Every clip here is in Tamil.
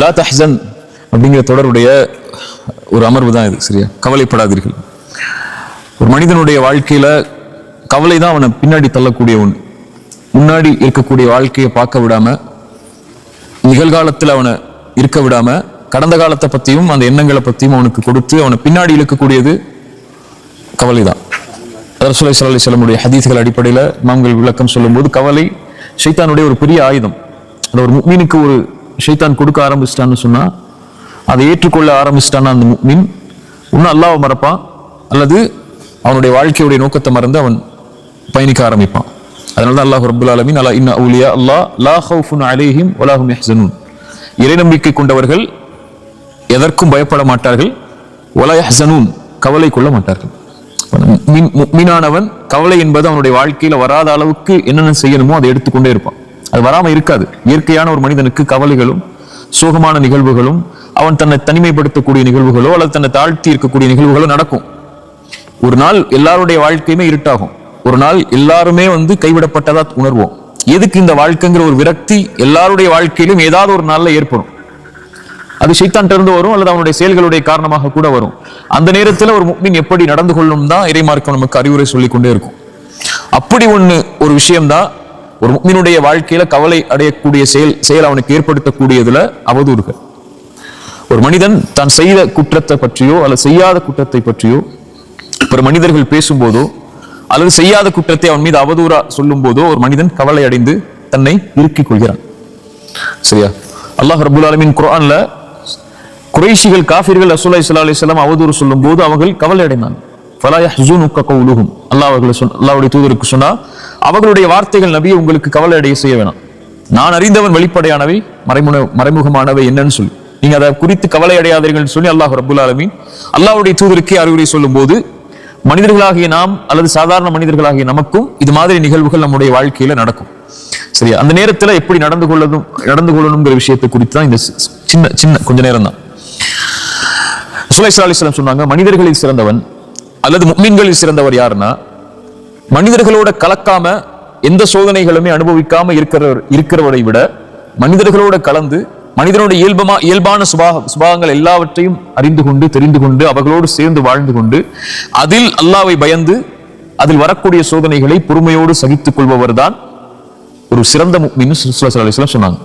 லா தஹன் அப்படிங்கிற தொடருடைய ஒரு அமர்வு தான் இது சரியா? கவலைப்படாதீர்கள். ஒரு மனிதனுடைய வாழ்க்கையில கவலை தான் அவனை பின்னாடி தள்ளக்கூடிய ஒன்று முன்னாடி இருக்கக்கூடிய வாழ்க்கையை பார்க்க விடாம நிகழ்காலத்தில் அவனை இருக்க விடாம கடந்த காலத்தை பற்றியும் அந்த எண்ணங்களை பற்றியும் அவனுக்கு கொடுத்து அவனை பின்னாடி இழுக்கக்கூடியது கவலை தான். ரசூலை சல்லி செல்லமுடைய ஹதீஸ்கள் அடிப்படையில் மாம்கள் விளக்கம் சொல்லும்போது கவலை சைத்தானுடைய ஒரு பெரிய ஆயுதம். அந்த ஒரு மீனுக்கு ஒரு ஷைத்தான் கொடுக்க ஆரம்பிச்சிட்டான்னு சொன்னால் அதை ஏற்றுக்கொள்ள ஆரம்பிச்சிட்டான்னா அந்த மின் இன்னும் அல்லாவை மறப்பான் அல்லது அவனுடைய வாழ்க்கையுடைய நோக்கத்தை மறந்து அவன் பயணிக்க ஆரம்பிப்பான். அதனால தான் அல்லாஹ் ரபுல் அலமின் அல்லா இன்ன அவுலியா அல்லா லா ஹவுஃபுன் அலேஹிம் வலாஹும் யஹ்சனூன். இறை நம்பிக்கை கொண்டவர்கள் எதற்கும் பயப்பட மாட்டார்கள் ஒலா யஹ்சனூன் கவலை கொள்ள மாட்டார்கள். மீனானவன் கவலை என்பது அவனுடைய வாழ்க்கையில் வராத அளவுக்கு என்னென்ன செய்யணுமோ அதை எடுத்துக்கொண்டே இருப்பான். அது வராமல் இருக்காது. இயற்கையான ஒரு மனிதனுக்கு கவலைகளும் சோகமான நிகழ்வுகளும் அவன் தன்னை தனிமைப்படுத்தக்கூடிய நிகழ்வுகளோ அல்லது தன்னை தாழ்த்தி இருக்கக்கூடிய நிகழ்வுகளோ நடக்கும். ஒரு நாள் எல்லாருடைய வாழ்க்கையுமே இருட்டாகும். ஒரு நாள் எல்லாருமே வந்து கைவிடப்பட்டதா உணர்வோம். எதுக்கு இந்த வாழ்க்கைங்கிற ஒரு விரக்தி எல்லாருடைய வாழ்க்கையிலும் ஏதாவது ஒரு நாளில் ஏற்படும். அது சைத்தான் இருந்து வரும் அல்லது அவனுடைய செயல்களுடைய காரணமாக கூட வரும். அந்த நேரத்தில் ஒரு முக்மின் எப்படி நடந்து கொள்ளும் தான் இறைமார்க்கம் நமக்கு அறிவுரை சொல்லிக்கொண்டே இருக்கும். அப்படி ஒன்று ஒரு விஷயம்தான் ஒரு முக்மீனுடைய வாழ்க்கையில கவலை அடையக்கூடிய செயல் செயல் அவனுக்கு ஏற்படுத்தக்கூடியதுல அவதூறுகள். ஒரு மனிதன் தான் செய்த குற்றத்தை பற்றியோ அல்லது செய்யாத குற்றத்தை பற்றியோ பிற மனிதர்கள் பேசும்போதோ அல்லது செய்யாத குற்றத்தை அவன் மீது அவதூறா சொல்லும் போதோ ஒரு மனிதன் கவலை அடைந்து தன்னை இறுக்கிக் கொள்கிறான். சரியா? அல்லாஹ் ரபுல் அலமின் குரான்ல குறைஷிகள் காஃபிர்கள் அசுல்லா இஸ்லா அலிஸ்லாம் அவதூறு அவதூறு சொல்லும்போது அவர்கள் கவலை அடைந்தாங்க. கவுலுகும் அல்லா அவர்களை அல்லாஹ் சொன்ன அல்லாவுடைய தூதருக்கு சொன்னா அவர்களுடைய வார்த்தைகள் நபியை உங்களுக்கு கவலை அடைய செய்ய வேணாம். நான் அறிந்தவன் வெளிப்படையானவை மறைமுக மறைமுகமானவை என்னன்னு சொல்லி. நீங்க அதை குறித்து கவலை அடையாதீர்கள் சொல்லி அல்லாஹ் ரபுல் ஆலமீன் அல்லாவுடைய தூதருக்கே அறிவுரை சொல்லும்போது மனிதர்களாகிய நாம் அல்லது சாதாரண மனிதர்களாகிய நமக்கும் இது மாதிரி நிகழ்வுகள் நம்முடைய வாழ்க்கையில நடக்கும். சரியா அந்த நேரத்துல எப்படி நடந்து கொள்ளதும் நடந்து கொள்ளணுங்கிற விஷயத்தை குறித்து தான் இந்த சி- சின்ன சின்ன கொஞ்ச நேரம் தான் சுலைஸ்லாலிஸ்லாம் சொன்னாங்க மனிதர்களில் சிறந்தவன் அல்லது முக்மீன்களில் சிறந்தவர் யாருன்னா மனிதர்களோட கலக்காம எந்த சோதனைகளுமே அனுபவிக்காம இருக்கிறவர் இருக்கிறவரை விட மனிதர்களோட கலந்து மனிதனோட இயல்பமா இயல்பான சுபாக சுபாகங்கள் எல்லாவற்றையும் அறிந்து கொண்டு தெரிந்து கொண்டு அவர்களோடு சேர்ந்து வாழ்ந்து கொண்டு அதில் அல்லாவை பயந்து அதில் வரக்கூடிய சோதனைகளை பொறுமையோடு சகித்துக் கொள்பவர் தான் ஒரு சிறந்த முக்மின்னு சொன்னாங்க.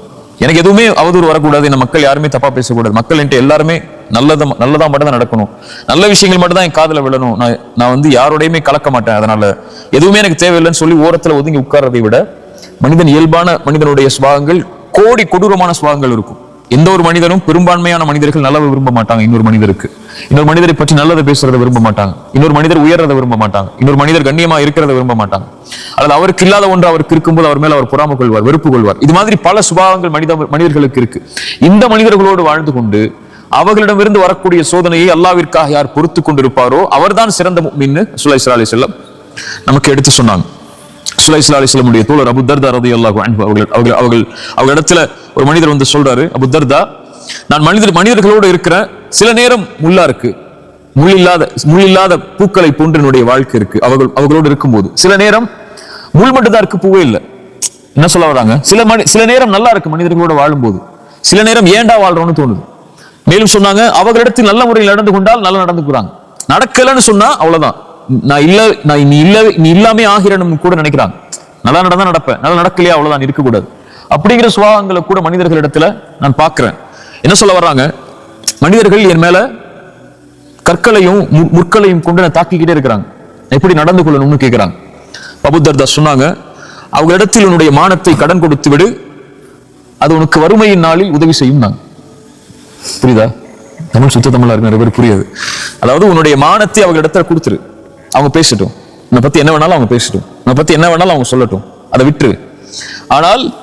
எனக்கு எதுவுமே அவதூறு வரக்கூடாது இந்த மக்கள் யாருமே தப்பா பேசக்கூடாது. மக்கள் என்கிட்ட எல்லாருமே நல்லது நல்லதா மட்டும் தான் நடக்கணும். நல்ல விஷயங்கள் மட்டும் தான் என் காதில் விழணும். நான் நான் வந்து யாரோடையுமே கலக்க மாட்டேன். அதனால எதுவுமே எனக்கு தேவையில்லைன்னு சொல்லி ஓரத்தில் ஒதுங்கி உட்கார்றதை விட மனிதன் இயல்பான மனிதனுடைய சுபாகங்கள் கோடி கொடூரமான சுபாகங்கள் இருக்கும். எந்த ஒரு மனிதனும் பெரும்பான்மையான மனிதர்கள் நல்லதை விரும்ப மாட்டாங்க. இன்னொரு மனிதருக்கு. இன்னொரு மனிதரை பற்றி நல்லதை பேசுறதை விரும்ப மாட்டாங்க. இன்னொரு மனிதர் உயர்றதை விரும்ப மாட்டாங்க. இன்னொரு மனிதர் கண்ணியமா இருக்கிறத விரும்ப மாட்டாங்க. அல்லது அவருக்கு இல்லாத ஒன்று அவருக்கு இருக்கும்போது அவர் மேல அவர் பொறாமை கொள்வார் வெறுப்பு கொள்வார். இது மாதிரி பல சுபாவங்கள் மனித மனிதர்களுக்கு இருக்கு. இந்த மனிதர்களோடு வாழ்ந்து கொண்டு அவர்களிடமிருந்து வரக்கூடிய சோதனையை அல்லாவிற்காக யார் பொறுத்து கொண்டிருப்பாரோ அவர்தான் சிறந்த மீன்னு சுலை அலி செல்லம் நமக்கு எடுத்து சொன்னாங்க. சுலைசுலா அலி செல்லமுடைய தோழர் அபு ரதி அல்லாஹு அவர்கள் அவர்கள் அவர்கள் அவங்க இடத்துல ஒரு மனிதர் வந்து சொல்றாரு அபுத்தர்தா நான் மனிதர் மனிதர்களோடு இருக்கிறேன் சில நேரம் முள்ளா இருக்கு. முள் இல்லாத முள் இல்லாத பூக்களை போன்று என்னுடைய வாழ்க்கை இருக்கு. அவர்கள் அவர்களோடு இருக்கும்போது சில நேரம் முள் மட்டும்தான் இருக்கு பூவே இல்லை. என்ன சொல்ல வராங்க? சில மணி சில நேரம் நல்லா இருக்கு மனிதர்களோட வாழும்போது. சில நேரம் ஏண்டா வாழ்றோம்னு தோணுது. மேலும் சொன்னாங்க அவர்களிடத்தில் நல்ல முறையில் நடந்து கொண்டால் நல்லா நடந்துக்கிறாங்க நடக்கலைன்னு சொன்னா அவ்வளவுதான். நான் இல்ல நான் நீ இல்ல நீ இல்லாமே ஆகிறேன்னு கூட நினைக்கிறாங்க. நல்லா நடந்தா நடப்பேன் நல்லா நடக்கலையா அவ்வளவுதான் இருக்கக்கூடாது. அப்படிங்கிற சுபாவங்களை கூட மனிதர்களிடத்துல நான் பார்க்கிறேன். என்ன சொல்ல வர்றாங்க? மனிதர்கள் என் மேல கற்களையும் மு- முற்களையும் கொண்டு நான் தாக்கிக்கிட்டே இருக்கிறாங்க. எப்படி நடந்து கொள்ளணும்னு கேட்கிறாங்க பபுத்தர்தாஸ் சொன்னாங்க அவங்க இடத்தில் உன்னுடைய மானத்தை கடன் கொடுத்து விடு. அது உனக்கு வறுமையின் நாளில் உதவி செய்யும் நாங்கள் புரியுதா? தமிழ் சுத்த தமிழா இருக்கு நிறைய பேர் புரியாது. அதாவது உன்னுடைய மானத்தை அவங்க இடத்துல கொடுத்துரு. அவங்க பேசட்டும். உன்னை பத்தி என்ன வேணாலும் அவங்க பேசட்டும். உன்னை பத்தி என்ன வேணாலும் அவங்க சொல்லட்டும். அதை விட்டுரு. ஆனால்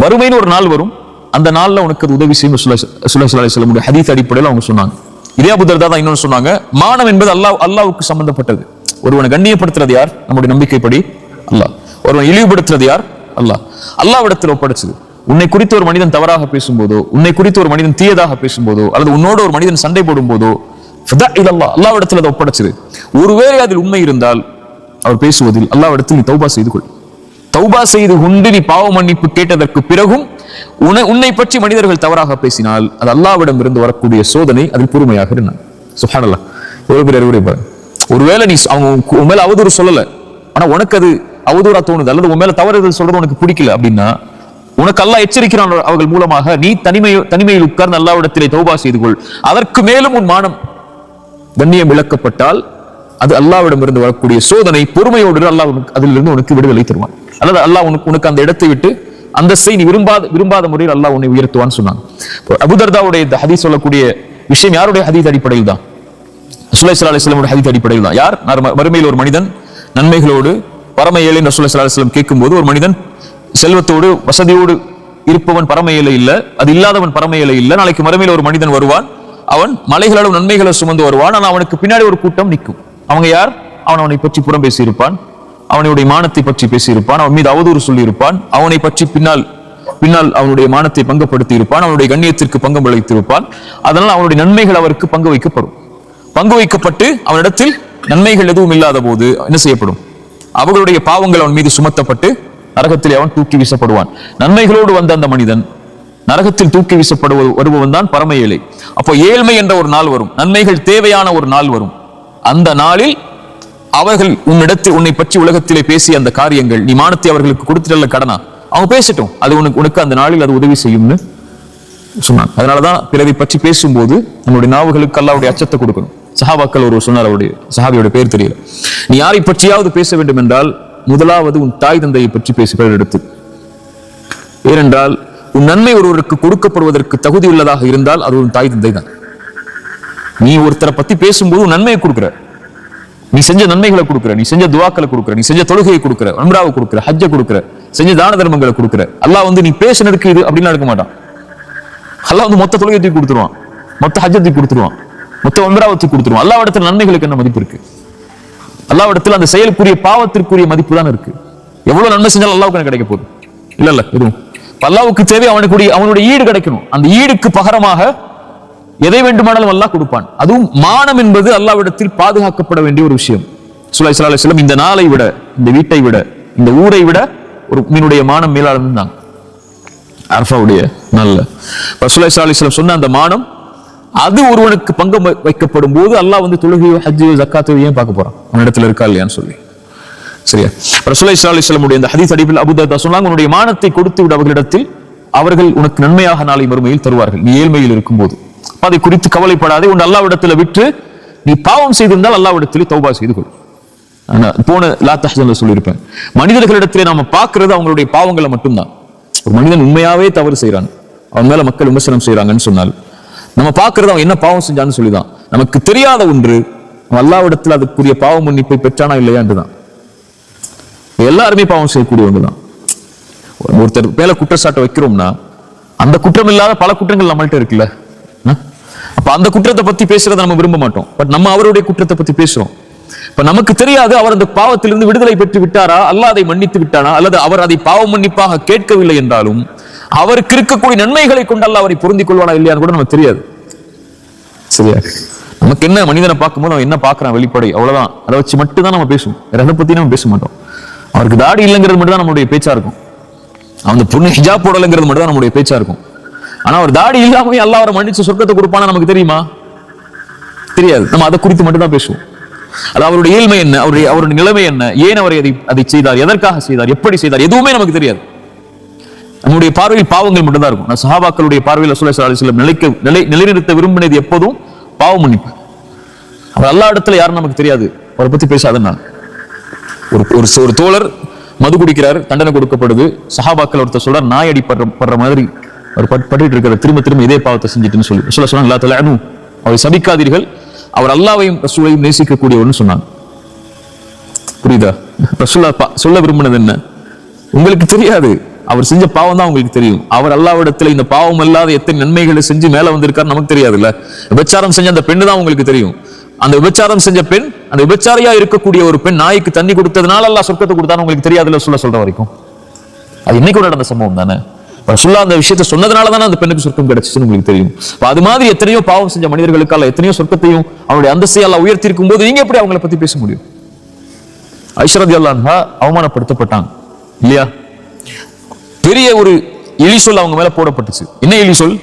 வறுமைன்னு ஒரு நாள் வரும். அந்த நாள்ல உனக்கு அது உதவி செய்யும். சுல்லா சொல்ல முடியும் ஹதீஸ் அடிப்படையில் அவங்க சொன்னாங்க. இதே புத்தர் தான் இன்னொன்று சொன்னாங்க. மானம் என்பது அல்லாஹ் அல்லாவுக்கு சம்பந்தப்பட்டது. ஒருவனை கண்ணியப்படுத்துறது யார்? நம்முடைய நம்பிக்கைப்படி அல்லாஹ். ஒருவன் இழிவுபடுத்துறது யார்? அல்லாஹ். அல்லாவிடத்தில் ஒப்படைச்சது. உன்னை குறித்து ஒரு மனிதன் தவறாக பேசும்போதோ உன்னை குறித்து ஒரு மனிதன் தீயதாக பேசும்போதோ அல்லது உன்னோட ஒரு மனிதன் சண்டை போடும்போதோ ஃபதா இலல்லாஹ் அல்லாவிடத்தில் அதை ஒப்படைச்சது ஒருவேளை அதில் உண்மை இருந்தால் அவர் பேசுவதில் அல்லாவிடத்தில் நீ தௌபா செய்து கொள். தௌபா செய்து கொண்டு நீ பாவ மன்னிப்பு கேட்டதற்கு பிறகும் உன்னை உன்னை பற்றி மனிதர்கள் தவறாக பேசினால் அது அல்லாவிடம் இருந்து வரக்கூடிய சோதனை அதில் பொறுமையாக இருந்தான். சுஹானல்லா. எவ்வளவு பேர் அறிவுரை பாருங்க. ஒருவேளை நீ அவங்க உன் உன் மேல அவதூறு சொல்லல. ஆனா உனக்கு அது அவதூறா தோணுது அல்லது உன் மேல தவறுதல் சொல்றது உனக்கு பிடிக்கல அப்படின்னா உனக்கு அல்லாஹ் எச்சரிக்கிறான் அவர்கள் மூலமாக. நீ தனிமை தனிமையில் உட்கார்ந்து அல்லாவிடத்திலே தௌபா செய்து கொள் அதற்கு மேலும் உன் மானம் கண்ணியம் விளக்கப்பட்டால் அது அல்லாவிடமிருந்து வரக்கூடிய சோதனை பொறுமையோடு அல்லாஹ் உனக்கு அதிலிருந்து உனக்கு விடுதலை தருவான். அல்லது அல்லாஹ் உனக்கு உனக்கு அந்த இடத்தை விட்டு அந்த நீ விரும்பாத விரும்பாத முறையில் அல்லாஹ் உன்னை உயர்த்துவான்னு சொன்னாங்க. அபுதர்தாவுடைய இந்த ஹதீஸ் சொல்லக்கூடிய விஷயம் யாருடைய ஹதீஸ் அடிப்படையில் தான்? ரசூலுல்லாஹி ஸல்லல்லாஹு ஹதீஸ் அடிப்படையில் தான். யார்? மறுமையில் ஒரு மனிதன் நன்மைகளோடு பரம ஏழை ரசூலுல்லாஹி ஸல்லல்லாஹு கேட்கும்போது ஒரு மனிதன் செல்வத்தோடு வசதியோடு இருப்பவன் பரமையில இல்லை இல்ல அது இல்லாதவன் பரமையில இல்லை இல்ல. நாளைக்கு மறுமையில் ஒரு மனிதன் வருவான். அவன் மலைகளோட நன்மைகளை சுமந்து வருவான். ஆனால் அவனுக்கு பின்னாடி ஒரு கூட்டம் நிற்கும். அவங்க யார்? அவன் அவனை பற்றி புறம் பேசியிருப்பான். அவனுடைய மானத்தை பற்றி பேசியிருப்பான். அவன் மீது அவதூறு சொல்லியிருப்பான். அவனை பற்றி பின்னால் பின்னால் அவனுடைய மானத்தை பங்கப்படுத்தி இருப்பான் அவனுடைய கண்ணியத்திற்கு பங்கம் விளைத்திருப்பான் அதனால் அவனுடைய நன்மைகள் அவருக்கு பங்கு வைக்கப்படும். பங்கு வைக்கப்பட்டு அவனிடத்தில் நன்மைகள் எதுவும் இல்லாத போது என்ன செய்யப்படும்? அவர்களுடைய பாவங்கள் அவன் மீது சுமத்தப்பட்டு நரகத்தில் அவன் தூக்கி வீசப்படுவான். நன்மைகளோடு வந்த அந்த மனிதன் நரகத்தில் தூக்கி வீசப்படுவ வருபவன் தான் பரம ஏழை. அப்போ ஏழ்மை என்ற ஒரு நாள் வரும். நன்மைகள் தேவையான ஒரு நாள் வரும். அந்த நாளில் அவர்கள் உன்னிடத்தில் உன்னை பற்றி உலகத்திலே பேசிய அந்த காரியங்கள் நீ மானத்தை அவர்களுக்கு கொடுத்துட்டல கடனா? அவங்க பேசட்டும். அது உனக்கு உனக்கு அந்த நாளில் அது உதவி செய்யும்னு சொன்னான். அதனாலதான் பிறரை பற்றி பேசும்போது நம்முடைய நாவுகளுக்கு அல்லாவுடைய அச்சத்தை கொடுக்கணும். சஹாபாக்கள் ஒரு சொன்னார் அவருடைய சஹாபியோட பேர் தெரியல. நீ யாரை பற்றியாவது பேச வேண்டும் என்றால் முதலாவது உன் தாய் தந்தையை பற்றி பேசுகிற எடுத்து. ஏனென்றால் உன் நன்மை ஒருவருக்கு கொடுக்கப்படுவதற்கு தகுதி உள்ளதாக இருந்தால் அது உன் தாய் தந்தை தான். நீ ஒருத்தரை பத்தி பேசும்போது உன் நன்மையை கொடுக்குற. நீ செஞ்ச நன்மைகளை கொடுக்குற நீ செஞ்ச துவாக்களை கொடுக்குற நீ செஞ்ச தொழுகையை கொடுக்குற அம்ராவை கொடுக்குற ஹஜ்ஜை கொடுக்குற செஞ்ச தான தர்மங்களை கொடுக்குற. அல்லாஹ் வந்து நீ பேசினதுக்கு இது அப்படின்னு நடக்க மாட்டான். அல்லாஹ் வந்து மொத்த தொழுகை தூக்கி கொடுத்துருவான். மொத்த ஹஜ்ஜத்தையும் கொடுத்துருவான். மொத்த ஒன்பராவை கொடுத்துருவான். அல்லாஹ் இடத்துல நன்மைகளுக்கு என்ன மதிப்பு இருக்கு? அல்லாவிடத்தில் அந்த செயலுக்குரிய பாவத்திற்குரிய மதிப்பு தான் இருக்கு. எவ்வளவு நன்மை செஞ்சாலும் அல்லாவுக்கு எனக்கு கிடைக்க போகுது. இல்ல இல்ல எதுவும். அல்லாவுக்கு தேவை அவனுக்கு அவனுடைய ஈடு கிடைக்கணும். அந்த ஈடுக்கு பகரமாக எதை வேண்டுமானாலும் அல்லாஹ் கொடுப்பான். அதுவும் மானம் என்பது அல்லாவிடத்தில் பாதுகாக்கப்பட வேண்டிய ஒரு விஷயம். சுல்லா சல்லா செல்லம் இந்த நாளை விட இந்த வீட்டை விட இந்த ஊரை விட ஒரு மீனுடைய மானம் மேலாளர் தான். அர்ஃபாவுடைய நல்ல. சுல்லா ஸல்லல்லாஹு அலைஹி சொன்ன அந்த மானம் அது ஒருவனுக்கு பங்கம் வைக்கப்படும் போது அல்லாஹ் வந்து தொழுகையோ ஹஜ்ஜையோ ஜக்காத்தையோ ஏன் பார்க்க போறான்? அவனிடத்துல இருக்கா இல்லையான்னு சொல்லி. சரியா? ரசூலுல்லாஹி ஸல்லல்லாஹு அலைஹி உடைய இந்த ஹதீஸ் அடிப்பில் அபூ சொன்னாங்க உன்னுடைய மானத்தை கொடுத்து விட அவர்களிடத்தில். அவர்கள் உனக்கு நன்மையாக நாளை மறுமையில் தருவார்கள். நீ ஏழ்மையில் இருக்கும்போது. அப்ப அதை குறித்து கவலைப்படாதே உன் அல்லாவிடத்துல விட்டு நீ பாவம் செய்திருந்தால் அல்லாவிடத்தில் தௌபா செய்து கொள். போன லா தஹ்சன்ல சொல்லியிருப்பேன் மனிதர்களிடத்திலே நாம பார்க்கறது அவங்களுடைய பாவங்களை மட்டும்தான். ஒரு மனிதன் உண்மையாவே தவறு செய்யறான் அவன் மேல மக்கள் விமர்சனம் செய்யறாங்கன்னு சொன்னால் நம்ம பார்க்கறது அவன் என்ன பாவம் செஞ்சான்னு சொல்லிதான். நமக்கு தெரியாத ஒன்று அல்லாவிடத்தில் அதுக்குரிய பாவ மன்னிப்பை பெற்றானா இல்லையான்றுதான் எல்லாருமே பாவம் செய்யக்கூடியவங்க தான் ஒருத்தர் மேல குற்றச்சாட்டை வைக்கிறோம்னா அந்த குற்றம் இல்லாத பல குற்றங்கள் நம்மள்ட்ட இருக்குல்ல? அப்ப அந்த குற்றத்தை பத்தி பேசுறதை நம்ம விரும்ப மாட்டோம். பட் நம்ம அவருடைய குற்றத்தை பத்தி பேசுறோம். இப்ப நமக்கு தெரியாது அவர் அந்த பாவத்திலிருந்து விடுதலை பெற்று விட்டாரா? அல்ல அதை மன்னித்து விட்டானா? அல்லது அவர் அதை பாவ மன்னிப்பாக கேட்கவில்லை என்றாலும் அவருக்கு இருக்கக்கூடிய நன்மைகளை கொண்டு அவரை பொருந்திக் கொள்வானா இல்லையான்னு கூட நமக்கு தெரியாது. சரியா? நமக்கு என்ன மனிதனை பார்க்கும்போது அவன் என்ன பார்க்கறான் வெளிப்படை? அவ்வளவுதான். அதை வச்சு மட்டும் தான் நம்ம பேசுவோம். வேற எதை பத்தி நம்ம பேச மாட்டோம். அவருக்கு தாடி இல்லைங்கிறது மட்டும் தான் நம்மளுடைய பேச்சா இருக்கும். அந்த பொண்ணு ஹிஜாப் போடலைங்கிறது மட்டும் தான் நம்மளுடைய பேச்சா இருக்கும். ஆனால் அவர் தாடி இல்லாமல் எல்லாம் அவரை மன்னிச்சு சொர்க்கத்தை கொடுப்பானா நமக்கு தெரியுமா? தெரியாது. நம்ம அதை குறித்து மட்டும் தான் பேசுவோம். அது அவருடைய ஏழ்மை என்ன? அவருடைய அவருடைய நிலைமை என்ன? ஏன் அவர் அதை அதை செய்தார்? எதற்காக செய்தார்? எப்படி செய்தார்? எதுவுமே நமக்கு தெரியாது. நம்முடைய பார்வையில் பாவங்கள் மட்டும்தான் இருக்கும். நான் சஹாபாக்களுடைய பார்வையில் சொல்ல சில நிலைக்க நிலை நிலைநிறுத்த விரும்பினது எப்போதும் பாவ மன்னிப்பு. அவர் எல்லா இடத்துல யாரும் நமக்கு தெரியாது. அவரை பத்தி பேசாத நான். ஒரு ஒரு ஒரு தோழர் மது குடிக்கிறார் தண்டனை கொடுக்கப்படுது. சஹாபாக்கள் ஒருத்தர் சொல்றார் நாய் அடிப்படுற படுற மாதிரி அவர் பட்- பட்டுட்டு இருக்கிற திரும்ப திரும்ப இதே பாவத்தை செஞ்சுட்டுன்னு சொல்லி. சொல்ல சொன்னாங்க "லா தலஅனு." அவரை சபிக்காதீர்கள். அவர் அல்லாவையும் ரசூலையும் நேசிக்கக்கூடியவர்னு சொன்னாங்க. புரியுதா? ரசூலா பா- சொல்ல விரும்பினது என்ன? உங்களுக்கு தெரியாது. அவர் செஞ்ச பாவம் தான் உங்களுக்கு தெரியும். அவர் அல்லாவிடத்துல இந்த பாவம் இல்லாத எத்தனை நன்மைகளை செஞ்சு மேல வந்திருக்காரு நமக்கு தெரியாதுல்ல? விபச்சாரம் செஞ்ச அந்த பெண்ணு தான் உங்களுக்கு தெரியும். அந்த விபச்சாரம் செஞ்ச பெண் அந்த விபச்சாரியா இருக்கக்கூடிய ஒரு பெண் நாய்க்கு தண்ணி கொடுத்ததுனால எல்லாம் சொர்க்கத்தை கொடுத்தான்னு உங்களுக்கு தெரியாதுல்ல சொல்ல சொல்ற வரைக்கும்? அது இன்னைக்கு நடந்த சம்பவம் தானே? ரசூல்லா அந்த விஷயத்தை சொன்னதுனால தானே அந்த பெண்ணுக்கு சொர்க்கம் கிடைச்சிச்சுன்னு உங்களுக்கு தெரியும். அது மாதிரி எத்தனையோ பாவம் செஞ்ச மனிதர்களுக்கால எத்தனையோ சொர்க்கத்தையும் அவருடைய அந்தஸ்தை எல்லாம் உயர்த்தி இருக்கும் போது நீங்க எப்படி அவங்கள பத்தி பேச முடியும்? ஐஸ்வரதி அல்லான்ஹா அவமானப்படுத்தப்பட்டாங்க. இல்லையா? பெரிய ஒரு இழி சொல் அவங்க மேல போடப்பட்டுச்சு. என்ன இழி சொல்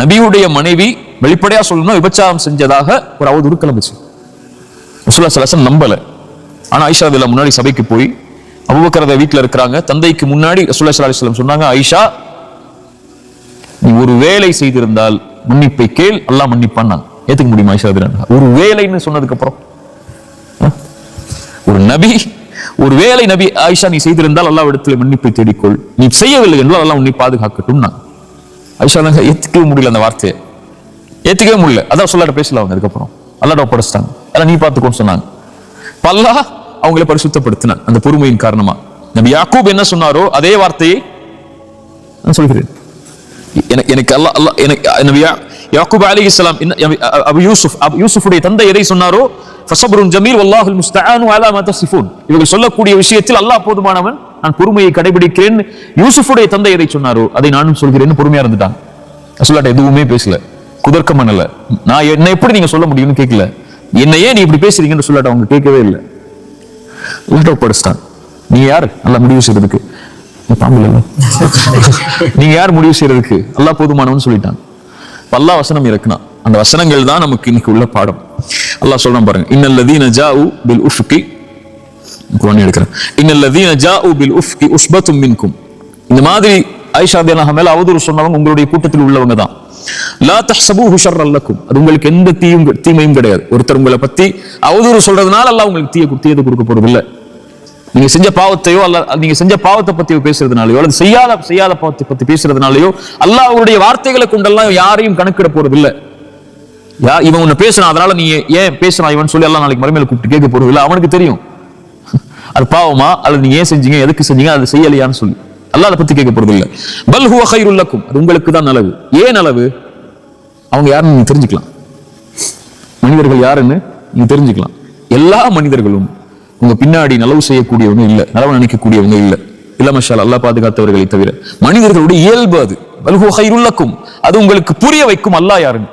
நபியுடைய மனைவி வெளிப்படையா சொல்லணும் விபச்சாரம் செஞ்சதாக ஒரு அவதூறு கிளம்புச்சு ரசூலுல்லாஹி சலசன் நம்பல. ஆனா ஐஷா அதில் முன்னாடி சபைக்கு போய் அபூபக்கர் வீட்டில் இருக்கிறாங்க. தந்தைக்கு முன்னாடி ரசூல்லா ஸல்லல்லாஹு அலைஹி சொன்னாங்க ஐஷா நீ ஒரு வேலை செய்திருந்தால் மன்னிப்பை கேள் எல்லாம் மன்னிப்பான். நான் ஏத்துக்க முடியுமா ஐஷா ஒரு வேலைன்னு சொன்னதுக்கு அப்புறம். ஒரு நபி ஒரு வேலை நபி ஆயிஷா நீ செய்திருந்தால் அல்லாஹ் இடத்துல மன்னிப்பை தேடிக்கொள். நீ செய்யவில்லை என்றால் அல்லா உன்னை பாதுகாக்கட்டும் நான். ஆயிஷா நாங்க ஏத்துக்கவே முடியல அந்த வார்த்தையை. ஏத்துக்கவே முடியல. அதான் சொல்லாட பேசல அவங்க அதுக்கப்புறம். அல்லாட ஒப்படைச்சிட்டாங்க. அதெல்லாம் நீ பார்த்துக்கோன்னு சொன்னாங்க. பல்லா அல்லாஹ் அவங்களை பரிசுத்தப்படுத்தினான் அந்த பொறுமையின் காரணமா. நபி யாக்கூப் என்ன சொன்னாரோ அதே வார்த்தையை நான் சொல்கிறேன். எனக்கு எனக்கு அல்லா அல்லாஹ் எனக்கு நபி யாக்குப் அலி இஸ்லாம் அபு யூசுப் அபு யூசுஃபுடைய தந்தை எதை சொன்னாரோ? ஃபஸப்ருன் ஜமீல் வல்லாஹுல் முஸ்தானு அலா மா சிஃபூன் இவர்கள் சொல்லக்கூடிய விஷயத்தில் அல்லாஹ் போதுமானவன். நான் பொறுமையை கடைபிடிக்கிறேன். யூசுஃபுடைய தந்தை எதை சொன்னாரோ அதை நானும் சொல்கிறேன்னு பொறுமையா இருந்துட்டான். ரசூலுல்லாஹ் எதுவுமே பேசல. குதர்க்கம் பண்ணல நான் என்ன எப்படி நீங்க சொல்ல முடியும்னு கேட்கல என்னையே ஏன் நீ இப்படி பேசுறீங்கன்னு சொல்லாட்ட அவங்க கேட்கவே இல்லை. ஒப்படைச்சிட்டான். நீ யார்? நல்லா முடிவு செய்யறதுக்கு. நீ பாம்பு நீங்க யார் முடிவு செய்யறதுக்கு? எல்லாம் போதுமானவன் சொல்லிட்டான். பல்லா வசனம் இருக்குனா அந்த வசனங்கள் தான் நமக்கு இன்னைக்கு உள்ள பாடம். அல்லாஹ் சொல்றான் பாருங்க இன்னல்லதீன ஜாஉ பில் உஃப்கி. குரான் எடுக்கிறேன். இன்னல்லதீன ஜாஉ பில் உஃப்கி உஸ்பத்தும் மின்கும். இந்த மாதிரி ஐஷா தேனாக மேல அவதூறு சொன்னவங்க உங்களுடைய கூட்டத்தில் உள்ளவங்க தான். லா தஹ்சபூஹு ஹுஷர் அல்லக்கும் அது உங்களுக்கு எந்த தீயும் தீமையும் கிடையாது. ஒருத்தர் உங்களை பத்தி அவதூறு சொல்றதுனால அல்லாஹ் உங்களுக்கு தீய தீயது கொடுக்க போறது இல்ல நீங்க செஞ்ச பாவத்தையோ அல்ல நீங்க செஞ்ச பாவத்தை பத்தி பேசுறதுனாலயோ அல்லது செய்யாத செய்யாத பாவத்தை பத்தி பேசுறதுனாலயோ அல்லாஹ் அவருடைய வார்த்தைகளை கொண்டெல்லாம் யாரையும் கணக்கிட போறது இல்ல யா இவன் உன்னை பேசுறான் அதனால நீ ஏன் பேசுறான் இவன் சொல்லி எல்லாம் நாளைக்கு மறுமையில கூப்பிட்டு கேட்க போறது இல்லை அவனுக்கு தெரியும். அது பாவமா அல்லது நீ ஏன் செஞ்சீங்க எதுக்கு செஞ்சீங்க அது செய்யலையான்னு சொல்லி. அல்லா அதை பத்தி கேட்க போறது இல்லை பல் ஹுவ கைருல் லக்கும். அது உங்களுக்கு தான் நலவு. ஏன் நலவு? அவங்க யாருன்னு நீங்க தெரிஞ்சுக்கலாம். மனிதர்கள் யாருன்னு நீங்க தெரிஞ்சுக்கலாம். எல்லா மனிதர்களும் உங்க பின்னாடி நலவு செய்யக்கூடியவங்க இல்ல நலவு நினைக்கக்கூடியவங்க இல்ல. இல்ல மஷால் அல்லா பாதுகாத்தவர்களை தவிர மனிதர்களுடைய இயல்பு அது. பல் ஹுவ அது உங்களுக்கு புரிய வைக்கும் அல்லா யாருன்னு.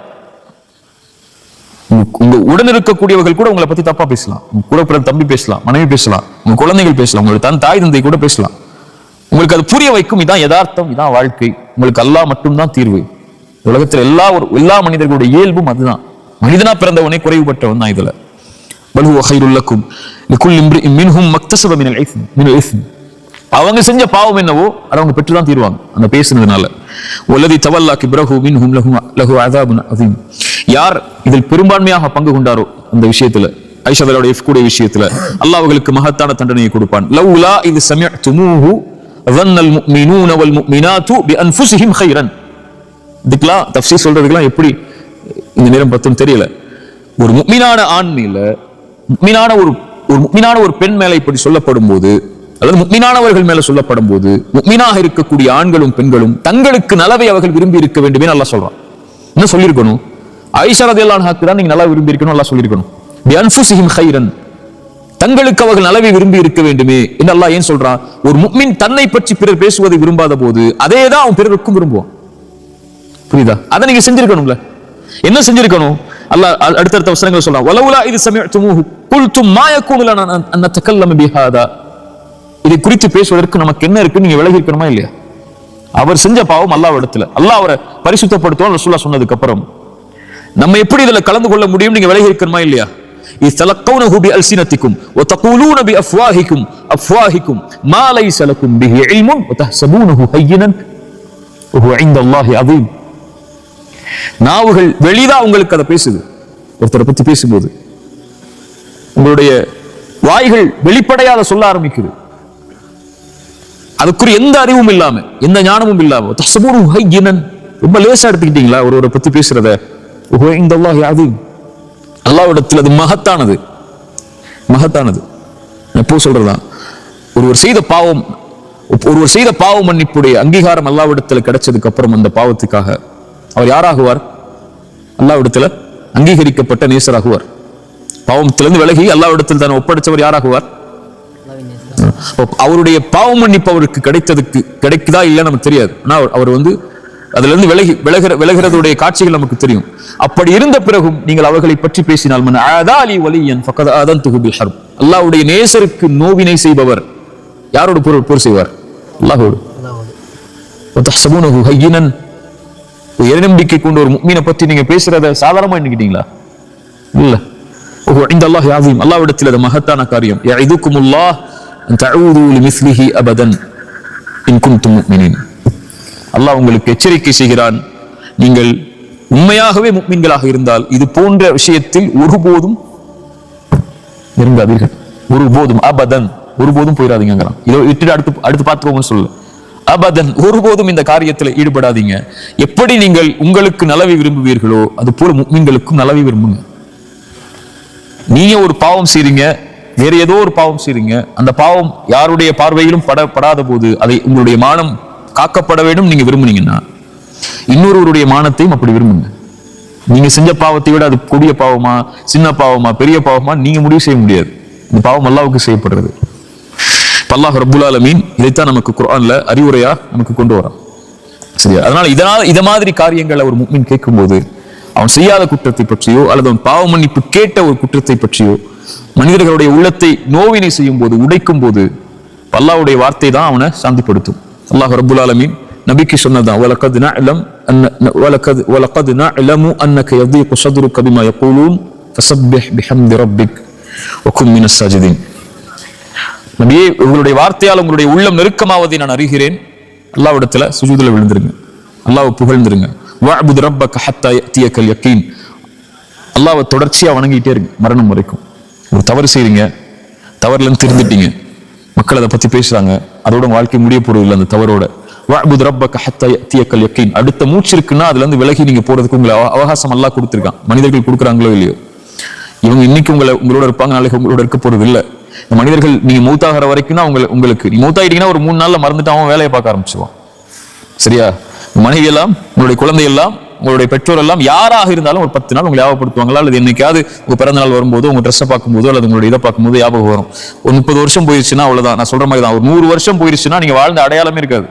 உங்க- உடன் இருக்கக்கூடியவர்கள் கூட உங்களை பத்தி தப்பா பேசலாம். உங்க கூட பிறந்த தம்பி பேசலாம் மனைவி பேசலாம் உங்க குழந்தைகள் பேசலாம் உங்களுக்கு தன் தாய் தந்தை கூட பேசலாம். உங்களுக்கு அது புரிய வைக்கும் இதான் யதார்த்தம் இதான் வாழ்க்கை. உங்களுக்கு அல்லாஹ் மட்டும்தான் தீர்வு. உலகத்தில் எல்லா ஒரு எல்லா மனிதர்களுடைய இயல்பும் அதுதான். மனிதனா பிறந்தவனே குறைவுபட்டவன் தான் இதுல. பல் ஹுவ ஹைருல் லக்கும் லிகுல் இம்ரி மின்ஹும் மக்தசப மினல் இஸ்ம் மினல் இஸ்ம் அவங்க செஞ்ச பாவம் என்னவோ அதை அவங்க பெற்று தான் தீர்வாங்க. அந்த பேசுனதுனால. ஒல்லதி தவல்லா கிப்ரஹு மின்ஹும் லஹு லஹு அதாபுன் அதீம் யார் இதில் பெரும்பான்மையாக பங்கு கொண்டாரோ அந்த விஷயத்துல ஐஷாவோட கூட விஷயத்துல அல்லாஹ் அவர்களுக்கு மகத்தான தண்டனையை கொடுப்பான். லவ்லா இது சமய துமூஹு வன்னல் முக்மினூன வல் முக்மினாத்து பி அன்ஃபுசிஹிம் ஹைரன் இதுக்கெல்லாம் தஃப்சீர் சொல்றதுக்கெல்லாம் எப்படி இந்த நேரம் பத்தும் தெரியல. ஒரு முக்மினான ஆண்மையில முக்மீனான ஒரு ஒரு முக்மினான ஒரு பெண் மேல இப்படி சொல்லப்படும் போது அல்லது முக்மினானவர்கள் மேல சொல்லப்படும் போது முக்மீனாக இருக்கக்கூடிய ஆண்களும் பெண்களும் தங்களுக்கு நலவை அவர்கள் விரும்பி இருக்க வேண்டுமே நல்லா சொல்றான். என்ன சொல்லியிருக்கணும்? ஐஷா தான் நீங்க நல்லா விரும்பி இருக்கணும் நல்லா சொல்லியிருக்கணும். பி ஹைரன் தங்களுக்கு அவர்கள் நலவை விரும்பி இருக்க வேண்டுமே என்று அல்லா ஏன் சொல்றான்? ஒரு முக்மின் தன்னை பற்றி பிறர் பேசுவதை விரும்பாத போது அதே தான் அவன் பிறருக்கும் விரும்புவான். புரியுதா? அதை நீங்க செஞ்சிருக்கணும்ல. என்ன செஞ்சிருக்கணும்? அல்லாஹ் அ- அடுத்தடுத்த வசனங்கள் சொல்றான் வலவுலா இது சமயத்துமூஹு குல்தும் மா யகூனு லனா அன் அன் நதகல்லம பிஹாதா இதை குறித்து பேசுவதற்கு நமக்கு என்ன இருக்கு நீங்க விலகி இருக்கணுமா இல்லையா அவர் செஞ்ச பாவம் அல்லாஹ் இடத்துல அல்லாஹ் அவரை பரிசுத்தப்படுத்துவோம் ரசூலுல்லாஹ் சொன்னதுக்கு அப்புறம் நம்ம எப்படி இதுல கலந்து கொள்ள முடியும் நீங்க விலகி இருக்கணுமா இல்லையா يتلقونه بألسنتكم وتقولون بأفواهكم أفواهكم ما ليس لكم به علم وتحسبونه هينا وهو عند الله عظيم நாவுகள் வெளிதா உங்களுக்கு அதை பேசுது. ஒருத்தரை பத்தி பேசும்போது. உங்களுடைய வாய்கள் வெளிப்படையாத சொல்ல ஆரம்பிக்குது. அதுக்குரிய எந்த அறிவும் இல்லாம எந்த ஞானமும் இல்லாம ரொம்ப லேசா எடுத்துக்கிட்டீங்களா? ஒருவரை பத்தி பேசுறத. இந்த அல்லாஹ் யாது அல்லாவிடத்தில் அது மகத்தானது. மகத்தானது. எப்போ சொல்றதான் ஒருவர் செய்த பாவம் ஒருவர் செய்த பாவ மன்னிப்புடைய அங்கீகாரம் அல்லாவிடத்தில் கிடைச்சதுக்கு அப்புறம் அந்த பாவத்துக்காக அவர் யாராகுவார்? அல்லாவிடத்தில் அங்கீகரிக்கப்பட்ட நேசராகுவார். பாவத்திலிருந்து விலகி அல்லாவிடத்தில் தான் ஒப்படைச்சவர் யாராகுவார்? அவருடைய பாவம் மன்னிப்பு அவருக்கு கிடைத்ததுக்கு கிடைக்குதா இல்லை நமக்கு தெரியாது. ஆனால் அவர் வந்து அதிலிருந்து விலகி விலகிற விலகிறதுடைய காட்சிகள் நமக்கு தெரியும். அப்படி இருந்த பிறகும் நீங்கள் அவர்களை பற்றி பேசினால் மன் அலி வலியன் அதன் துகுபில் ஹர்ப். அல்லாவுடைய நேசருக்கு நோவினை செய்பவர் யாரோட பொருள் போர் செய்வார்? அல்லாஹோடு. இறைநம்பிக்கை கொண்டு ஒரு மீனை பத்தி நீங்க பேசுகிறத சாதாரணமா எண்ணிக்கிட்டீங்களா? இல்லை. ஓஹோ இந்த அல்லாஹ் அல்லாவிடத்தில் அது மகத்தான காரியம். இதுக்கும் உல்லா மிஸ்லிஹி அபதன். இன்கும் துமினின் அல்லாஹ் உங்களுக்கு எச்சரிக்கை செய்கிறான். நீங்கள் உண்மையாகவே முக்மீன்களாக இருந்தால் இது போன்ற விஷயத்தில் ஒருபோதும் நெருங்காதீர்கள். ஒருபோதும் அபதன். ஒருபோதும் போயிடாதீங்கிறான் இதை விட்டுட்டு அடுத்து அடுத்து பார்த்துக்கோங்கன்னு சொல்லு அபதன். ஒருபோதும் இந்த காரியத்தில் ஈடுபடாதீங்க. எப்படி நீங்கள் உங்களுக்கு நலவை விரும்புவீர்களோ அது போல முக்மீன்களுக்கும் நலவை விரும்புங்க. நீங்க ஒரு பாவம் செய்றீங்க வேற ஏதோ ஒரு பாவம் செய்றீங்க அந்த பாவம் யாருடைய பார்வையிலும் பட படாத போது அதை உங்களுடைய மானம் காக்கப்பட வேண்டும் நீங்க விரும்புனீங்கன்னா. இன்னொருவருடைய மானத்தையும் அப்படி விரும்புங்க. நீங்க செஞ்ச பாவத்தை விட அது கொடிய பாவமா சின்ன பாவமா பெரிய பாவமா நீங்க முடிவு செய்ய முடியாது. இந்த பாவம் அல்லாவுக்கு செய்யப்படுறது. பல்லாஹ் அல்லாஹ் ரப்புல் ஆலமீன் இதைத்தான் நமக்கு குரான்ல அறிவுரையா நமக்கு கொண்டு வரான் சரியா? அதனால இதனால் இத மாதிரி காரியங்களை ஒரு முக்மின் கேட்கும்போது அவன் செய்யாத குற்றத்தை பற்றியோ அல்லது அவன் பாவ மன்னிப்பு கேட்ட ஒரு குற்றத்தை பற்றியோ மனிதர்களுடைய உள்ளத்தை நோவினை செய்யும் போது உடைக்கும் போது அல்லாவுடைய வார்த்தை தான் அவனை சாந்திப்படுத்தும். அல்லாஹ் ரபுல் ஆலமீன் நபிக்கு சொன்னதான் வலக்கது நஅலம் வலக்கது வலக்கது நஅலமு அன்னக யதீகு ஸத்ருக பிமா யகூலூன் ஃபஸப்பிஹ் பிஹம்தி ரப்பிக் வகுன் மினஸ் நபியே உங்களுடைய வார்த்தையால் உங்களுடைய உள்ளம் நெருக்கமாவதை நான் அறிகிறேன். அல்லாவிடத்துல சுஜூதில் விழுந்துருங்க. அல்லாவை புகழ்ந்துருங்க. வாபுது ரப்ப ஹத்தா தியக்கல் யக்கீன். அல்லாவை தொடர்ச்சியாக வணங்கிட்டே இருங்க மரணம் வரைக்கும். ஒரு தவறு செய்றீங்க தவறுலேருந்து திருந்துட்டீங்க. மக்கள் அதை பற்றி பேசுகிறாங்க அதோட வாழ்க்கை முடிய போகிறது இல்லை அந்த தவறோட. வாபுது ரப்ப கஹத்தா தியக்கல் யக்கீன். அடுத்த மூச்சு இருக்குன்னா அதுலேருந்து விலகி நீங்கள் போகிறதுக்கு உங்களை அவகாசம் எல்லாம் கொடுத்துருக்கான். மனிதர்கள் கொடுக்குறாங்களோ இல்லையோ? இவங்க இன்னைக்கு உங்களை உங்களோட இருப்பாங்க நாளைக்கு உங்களோட இருக்க போகிறது இல்லை. மனிதர்கள் நீங்க மூத்தாகிற வரைக்கும் தான் உங்களுக்கு உங்களுக்கு நீ மூத்தாயிட்டீங்கன்னா ஒரு மூணு நாள்ல மறந்துட்டு அவன் வேலையை பார்க்க ஆரம்பிச்சுவான் சரியா? மனைவி எல்லாம் உங்களுடைய குழந்தை எல்லாம் உங்களுடைய பெற்றோர் எல்லாம் யாராக இருந்தாலும் ஒரு பத்து நாள் உங்களை ஞாபகப்படுத்துவாங்களா? அல்லது என்னைக்காவது உங்க பிறந்த நாள் வரும்போது உங்க ட்ரெஸ்ஸை பார்க்கும்போது அல்லது உங்களுடைய இதை பார்க்கும்போது ஞாபகம் வரும். ஒரு முப்பது வருஷம் போயிருச்சுன்னா அவ்வளவுதான். நான் சொல்ற மாதிரி தான் ஒரு நூறு வருஷம் போயிருச்சுன்னா நீங்க வாழ்ந்த அடையாளமே இருக்காது.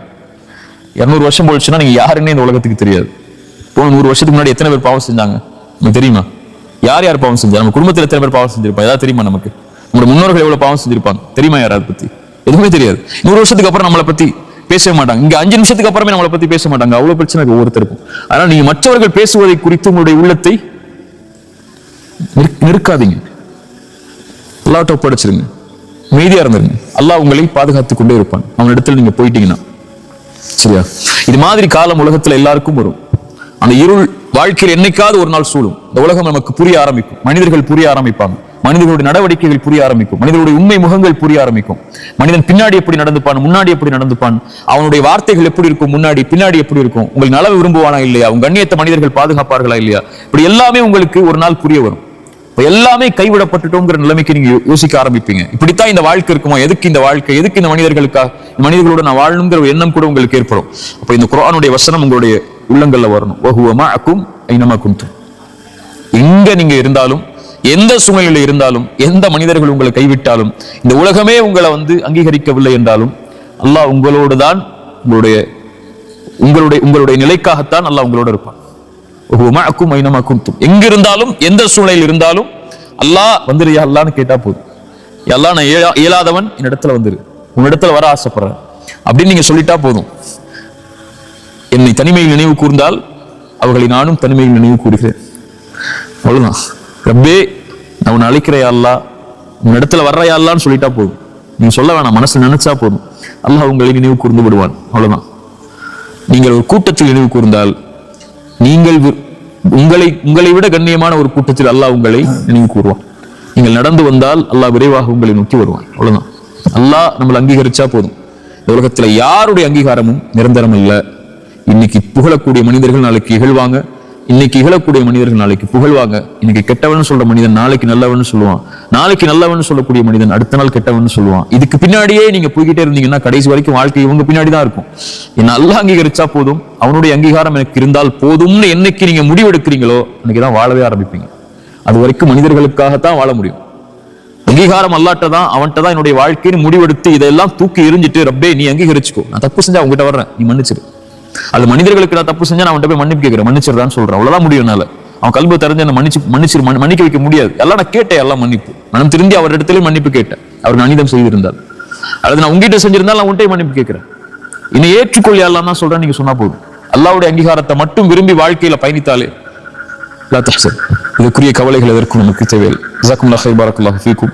இருநூறு வருஷம் போயிடுச்சுன்னா நீங்க யாருன்னே இந்த உலகத்துக்கு தெரியாது. போன நூறு வருஷத்துக்கு முன்னாடி எத்தனை பேர் பாவம் செஞ்சாங்க? உங்களுக்கு தெரியுமா? யார் யார் பாவம் செஞ்சா? நம்ம குடும்பத்துல எத்தனை பேர் பாவம் செஞ்சிருப்பா ஏதாவது தெரியுமா நமக்கு? நம்மளோட முன்னோர்கள் எவ்வளவு பாவம் செஞ்சிருப்பாங்க? தெரியுமா யாராவது பத்தி? எதுவுமே தெரியாது. நூறு வருஷத்துக்கு அப்புறம் நம்மளை பத்தி பேசவே மாட்டாங்க. இங்க அஞ்சு நிமிஷத்துக்கு அப்புறமே நம்மளை பத்தி பேச மாட்டாங்க. அவ்வளவு பிரச்சனை ஒவ்வொருத்தருக்கும். ஆனா நீங்க மற்றவர்கள் பேசுவதை குறித்து உங்களுடைய உள்ளத்தை நிறு- அல்லாட்ட ஒப்படைச்சிருங்க அமைதியா இருந்துருங்க. அல்லாஹ் உங்களை பாதுகாத்து கொண்டே இருப்பான். அவன் இடத்துல நீங்க போயிட்டீங்கன்னா. சரியா? இது மாதிரி காலம் உலகத்துல எல்லாருக்கும் வரும். அந்த இருள் வாழ்க்கையில் என்னைக்காவது ஒரு நாள் சூழும். இந்த உலகம் நமக்கு புரிய ஆரம்பிக்கும். மனிதர்கள் புரிய ஆரம்பிப்பாங்க. மனிதர்களுடைய நடவடிக்கைகள் புரிய ஆரம்பிக்கும். மனிதர்களுடைய உண்மை முகங்கள் புரிய ஆரம்பிக்கும். மனிதன் பின்னாடி எப்படி நடந்துப்பான் முன்னாடி எப்படி நடந்துப்பான் அவனுடைய வார்த்தைகள் எப்படி இருக்கும் முன்னாடி பின்னாடி எப்படி இருக்கும் உங்களுக்கு நலவு விரும்புவானா இல்லையா உங்க கண்ணியத்தை மனிதர்கள் பாதுகாப்பார்களா இல்லையா இப்படி எல்லாமே உங்களுக்கு ஒரு நாள் புரிய வரும். இப்போ எல்லாமே கைவிடப்பட்டுட்டோங்கிற நிலைமைக்கு நீங்க யோசிக்க ஆரம்பிப்பீங்க. இப்படித்தான் இந்த வாழ்க்கை இருக்குமா எதுக்கு இந்த வாழ்க்கை எதுக்கு இந்த மனிதர்களுக்கா மனிதர்களோட நான் வாழணுங்கிற ஒரு எண்ணம் கூட உங்களுக்கு ஏற்படும். அப்ப இந்த குரானுடைய வசனம் உங்களுடைய உள்ளங்கள்ல வரணும். வஹுவ அக்கும் ஐநமா குந்தும் எங்க நீங்க இருந்தாலும் எந்த சூழ்நிலையில் இருந்தாலும் எந்த மனிதர்கள் உங்களை கைவிட்டாலும் இந்த உலகமே உங்களை வந்து அங்கீகரிக்கவில்லை என்றாலும் அல்லாஹ் உங்களோடு தான் உங்களுடைய உங்களுடைய உங்களுடைய நிலைக்காகத்தான் அல்லாஹ் உங்களோட இருப்பான். உமக்கும் ஐனமாக்கும் குந்தும் எங்க இருந்தாலும் எந்த சூழ்நிலையில் இருந்தாலும் அல்லாஹ் வந்துருயா அல்லான்னு கேட்டா போதும். எல்லாம் நான் இயலா- இயலாதவன் என்னிடத்துல வந்துரு. உன்னிடத்துல வர ஆசைப்படுறேன். அப்படின்னு நீங்க சொல்லிட்டா போதும். என்னை தனிமையில் நினைவு கூர்ந்தால் அவர்களை நானும் தனிமையில் நினைவு கூறுகிறேன். அவ்வளவுதான். ரப்பே நான் உன்னை அழைக்கிறையா அல்லா உன் இடத்துல வர்றையா அல்லான்னு சொல்லிட்டா போதும். நீங்க சொல்ல வேணாம் மனசுல நினைச்சா போதும். அல்லாஹ் உங்களை நினைவு கூர்ந்து விடுவான். அவ்வளவுதான். நீங்கள் ஒரு கூட்டத்தில் நினைவு கூர்ந்தால் நீங்கள் உங்களை உங்களை விட கண்ணியமான ஒரு கூட்டத்தில் அல்லாஹ் உங்களை நினைவு கூறுவான். நீங்கள் நடந்து வந்தால் அல்லாஹ் விரைவாக உங்களை நோக்கி வருவான். அவ்வளவுதான். அல்லாஹ் நம்மளை அங்கீகரிச்சா போதும். இந்த உலகத்துல யாருடைய அங்கீகாரமும் நிரந்தரம் இல்லை. இன்னைக்கு புகழக்கூடிய மனிதர்கள் நாளைக்கு இகழ்வாங்க. இன்னைக்கு இகழக்கூடிய மனிதர்கள் நாளைக்கு புகழ்வாங்க. இன்னைக்கு கெட்டவன் சொல்ற மனிதன் நாளைக்கு நல்லவன் சொல்லுவான். நாளைக்கு நல்லவன் சொல்லக்கூடிய மனிதன் அடுத்த நாள் கெட்டவன் சொல்லுவான். இதுக்கு பின்னாடியே நீங்க போய்கிட்டே இருந்தீங்கன்னா கடைசி வரைக்கும் வாழ்க்கை இவங்க பின்னாடி தான் இருக்கும். என்ன நல்லா அங்கீகரிச்சா போதும். அவனுடைய அங்கீகாரம் எனக்கு இருந்தால் போதும்னு என்னைக்கு நீங்க முடிவெடுக்கிறீங்களோ அன்னைக்கு தான் வாழவே ஆரம்பிப்பீங்க. அது வரைக்கும் மனிதர்களுக்காகத்தான் வாழ முடியும். அங்கீகாரம் அல்லாட்ட தான் அவன்கிட்ட தான் என்னுடைய வாழ்க்கைன்னு முடிவெடுத்து இதெல்லாம் தூக்கி எரிஞ்சிட்டு ரப்பே நீ அங்கீகரிச்சுக்கோ. நான் தப்பு செஞ்சா உங்ககிட்ட வர்றேன். நீ மன்னிச்சிரு. அது மனிதர்களுக்கு நான் தப்பு செஞ்சா நான் அவன்கிட்ட போய் மன்னிப்பு கேட்கிறேன். மன்னிச்சிருதான்னு சொல்றேன். அவ்வளவுதான் முடியும் என்னால. அவன் கல்வி தெரிஞ்சு என்ன மன்னிச்சு மன்னிச்சிரு மன்னிக்க வைக்க முடியாது. எல்லாம் நான் கேட்டேன் எல்லாம் மன்னிப்பு. மனம் திருந்தி அவர் இடத்துல மன்னிப்பு கேட்டேன். அவர் அனிதம் செய்திருந்தார். அல்லது நான் உங்ககிட்ட செஞ்சிருந்தால் நான் உன்ட்டே மன்னிப்பு கேட்கிறேன். என்னை ஏற்றுக்கொள் எல்லாம் தான் சொல்றேன் நீங்க சொன்னா போதும். அல்லாவுடைய அங்கீகாரத்தை மட்டும் விரும்பி வாழ்க்கையில பயணித்தாலே இதற்குரிய கவலைகள் எதற்கும் நமக்கு தேவையில்லை. ஜாக்கும் பாரக்குல்லாஹ் ஃபீக்கும்.